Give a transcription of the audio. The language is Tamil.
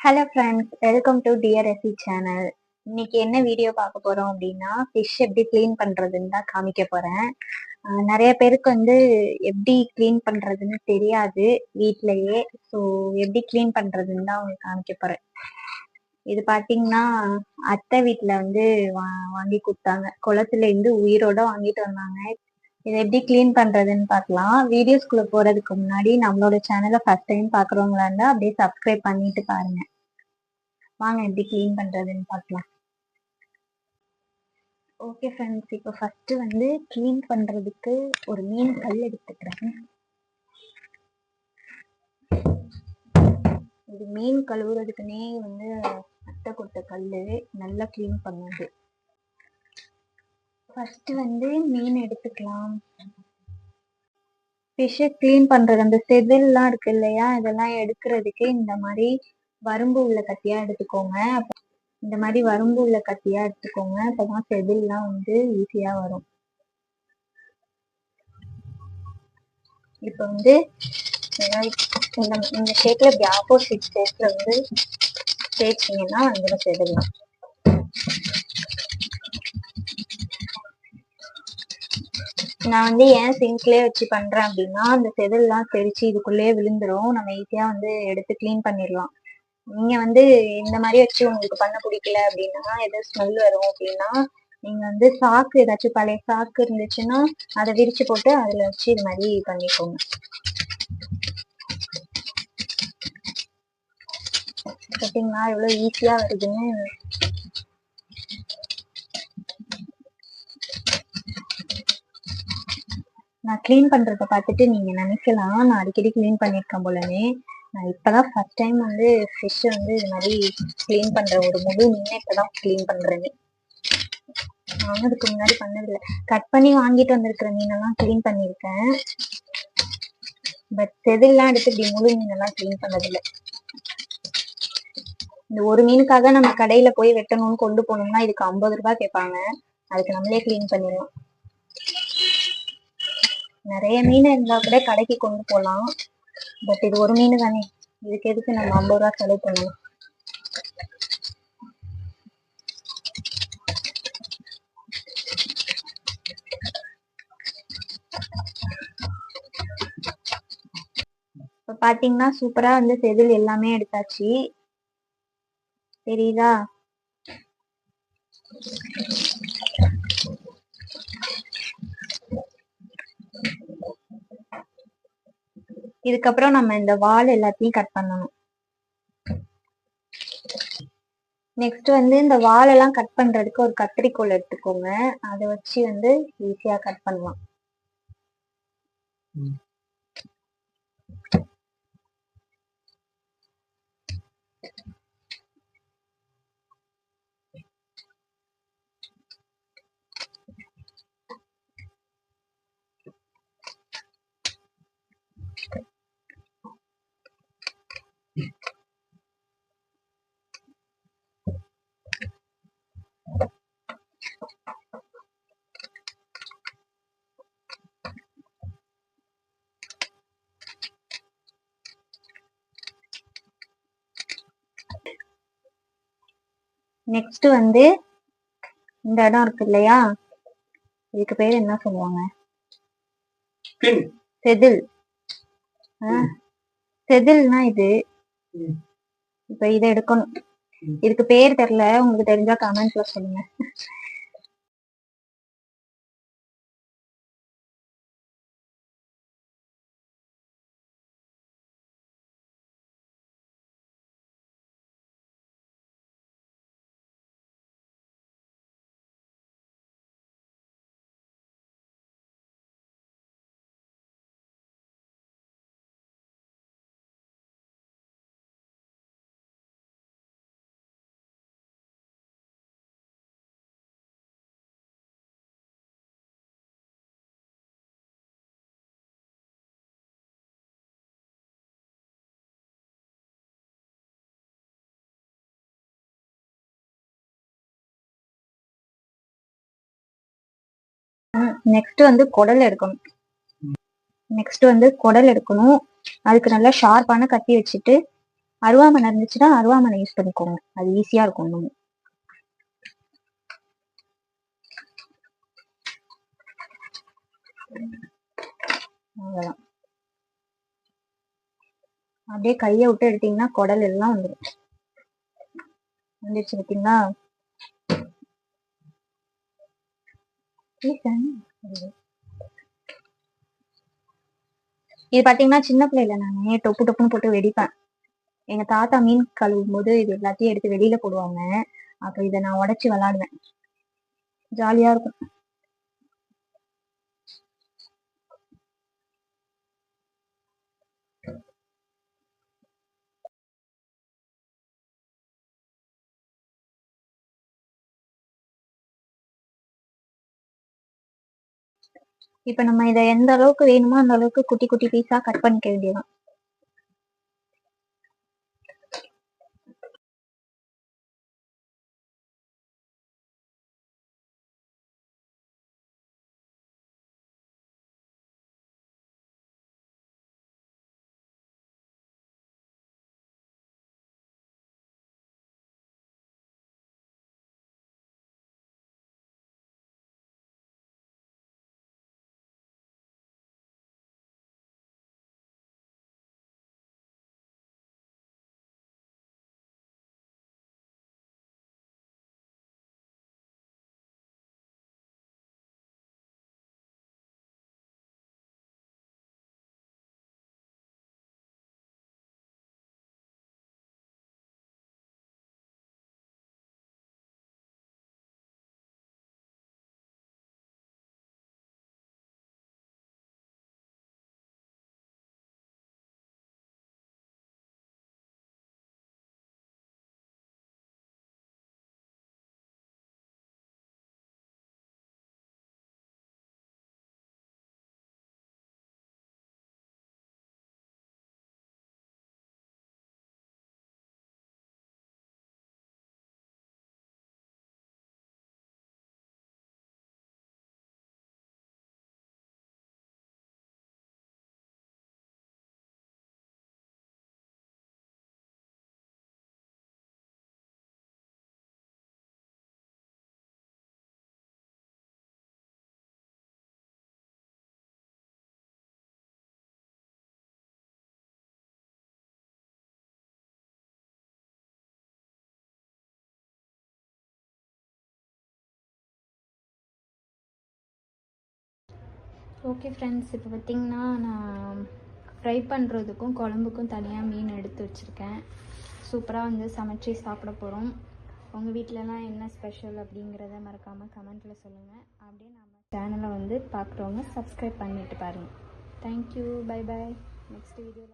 Hello friends welcome to TRSC channel இன்னைக்கு என்ன வீடியோ பார்க்க போறோம் அப்படின்னா ஃபிஷ் எப்படி க்ளீன் பண்றதுன்னு தான் காமிக்க போறேன். நிறைய பேருக்கு வந்து எப்படி க்ளீன் பண்றதுன்னு தெரியாது வீட்லயே. ஸோ எப்படி க்ளீன் பண்றதுன்னு தான் உங்களுக்கு காமிக்க போறேன். இது பாத்தீங்கன்னா அத்தை வீட்டில் வந்து வா- வாங்கி கொடுத்தாங்க. குளத்துல இருந்து உயிரோட வாங்கிட்டு வந்தாங்க. இதை எப்படி க்ளீன் பண்றதுன்னு பார்க்கலாம். வீடியோஸ்குள்ளே போறதுக்கு முன்னாடி நம்மளோட சேனலை ஃபர்ஸ்ட் டைம் பாக்குறவங்களா இருந்தா அப்படியே சப்ஸ்கிரைப் பண்ணிட்டு பாருங்க. வாங்க எப்படி க்ளீன் பண்றதுன்னு பார்க்கலாம். ஓகே ஃப்ரெண்ட்ஸ் இப்போ ஃபர்ஸ்ட் வந்து க்ளீன் பண்றதுக்கு ஒரு மீன் கல் எடுத்துக்கிறேன். இது மீன் கழுவுறதுக்குனே வந்து அத்தை கொடுத்த கல் நல்லா க்ளீன் பண்ணுது. ஃபர்ஸ்ட் வந்து மீன் எடுத்துக்கலாம். ஃபிஷ்ஷை க்ளீன் பண்ணுறது அந்த செதில்லாம் இருக்கு இல்லையா? இதெல்லாம் எடுக்கிறதுக்கு இந்த மாதிரி வரம்பு உள்ள கத்தியாக எடுத்துக்கோங்க. இந்த மாதிரி வரம்பு உள்ள கத்தியாக எடுத்துக்கோங்க. அப்போ தான் செதில்லாம் வந்து ஈஸியாக வரும். இப்போ வந்து இந்த இந்த ஷேப்ல இப்படி ஆப்போசிட் ஷேப்ல வந்து தேய்ச்சிங்கன்னா வந்துடும் செதில்லாம் நான் வந்து ஏன் சிங்க்லயே வச்சு பண்றேன் அப்படின்னா அந்த செதில்லாம் தெரிச்சு இதுக்குள்ளேயே விழுந்துரும். நம்ம ஈஸியா வந்து எடுத்து க்ளீன் பண்ணிடலாம். நீங்க வந்து இந்த மாதிரி வச்சு உங்களுக்கு பண்ண பிடிக்கல அப்படின்னா எதோ ஸ்மெல் வரும் அப்படின்னா நீங்க வந்து சாக்கு ஏதாச்சும் பழைய சாக்கு இருந்துச்சுன்னா அதை விரிச்சு போட்டு அதுல வச்சு இது மாதிரி பண்ணிக்கோங்க. பார்த்தீங்களா எவ்வளவு ஈஸியா வருதுன்னு. நான் க்ளீன் பண்றத பார்த்துட்டு நீங்க நினைக்கலாம். நான் அடிக்கடி க்ளீன் பண்ணியிருக்கேன் போலன்னு நான் இப்பதான் ஃபர்ஸ்ட் டைம் வந்து ஃபிஷ் வந்து இது மாதிரி க்ளீன் பண்ற ஒரு முழு மீனை இப்பதான் க்ளீன் பண்றேன். நானும் இதுக்கு முன்னாடி பண்ணதில்லை. கட் பண்ணி வாங்கிட்டு வந்திருக்கிற மீனெல்லாம் க்ளீன் பண்ணியிருக்கேன். பட் செதில்லாம் எடுத்து இப்படி முழு மீனெல்லாம் க்ளீன் பண்ணதில்லை. இந்த ஒரு மீனுக்காக நம்ம கடையில போய் வெட்டணும்னு கொண்டு போனோம்னா இதுக்கு ஐம்பது ரூபாய் கேட்பாங்க. அதுக்கு நம்மளே க்ளீன் பண்ணிடலாம். நிறைய மீன் இருந்தா கூட கடைக்கு கொண்டு போகலாம் பட் இது ஒரு மீன் தானே. இதுக்கு எதுக்கு நம்ம ஐம்பது ரூபா செலவு பண்ணலாம் இப்ப பாத்தீங்கன்னா சூப்பரா வந்து செதில் எல்லாமே எடுத்தாச்சு. தெரியுதா? இதுக்கப்புறம் நம்ம இந்த வால் எல்லாத்தையும் கட் பண்ணணும். நெக்ஸ்ட் வந்து இந்த வாலெல்லாம் கட் பண்றதுக்கு ஒரு கத்திரிக்கோல் எடுத்துக்கோங்க. அதை வச்சு வந்து ஈஸியா கட் பண்ணலாம். நெக்ஸ்ட் வந்து இந்த இடம் இருக்கு இல்லையா? இதுக்கு பேர் என்ன சொல்லுவாங்க? செதில். செதில்னா இது. இப்ப இதை எடுக்கணும். இதுக்கு பேர் தெரியல உங்களுக்கு தெரிஞ்சா கமெண்ட்ஸ்ல சொல்லுங்க. நெக்ஸ்ட் வந்து குடல் எடுக்கணும். நெக்ஸ்ட் வந்து குடல் எடுக்கணும். அதுக்கு நல்லா ஷார்ப்பான கத்தி வச்சுட்டு அருவாமனை இருந்துச்சுன்னா அருவாமனை யூஸ் பண்ணிக்கோங்க. அது ஈஸியா இருக்கும் இன்னும். அவ்வளவுதான். அப்படியே கையை விட்டு எடுத்தீங்கன்னா குடல் எல்லாம் வந்துடும் வந்துருச்சு பார்த்தீங்களா? இது பாத்தீங்கன்னா சின்ன பிள்ளைல நானே டொப்பு டொப்புன்னு போட்டு வெடிப்பேன். எங்க தாத்தா மீன் கழுவும் போது இது எல்லாத்தையும் எடுத்து வெளியில போடுவாங்க. அப்ப இதை நான் உடைச்சு விளையாடுவேன் ஜாலியா இருக்கும். இப்ப நம்ம இதை எந்த அளவுக்கு வேணுமோ அந்த அளவுக்கு குட்டி குட்டி பீஸாக கட் பண்ணிக்க வேண்டியதான் ஓகே ஃப்ரெண்ட்ஸ் இப்போ பார்த்திங்கன்னா நான் ஃப்ரை பண்ணுறதுக்கும் குழம்புக்கும் தனியாக மீன் எடுத்து வச்சுருக்கேன். சூப்பராக வந்து சமைச்சு சாப்பிட போகிறோம் உங்கள் வீட்டிலலாம் என்ன ஸ்பெஷல் அப்படிங்கிறத மறக்காமல் கமெண்ட்டில் சொல்லுங்கள் அப்படியே நம்ம சேனலை வந்து பார்க்குறவங்க சப்ஸ்கிரைப் பண்ணிட்டு பாருங்கள் தேங்க்யூ பை பை நெக்ஸ்ட் வீடியோவில்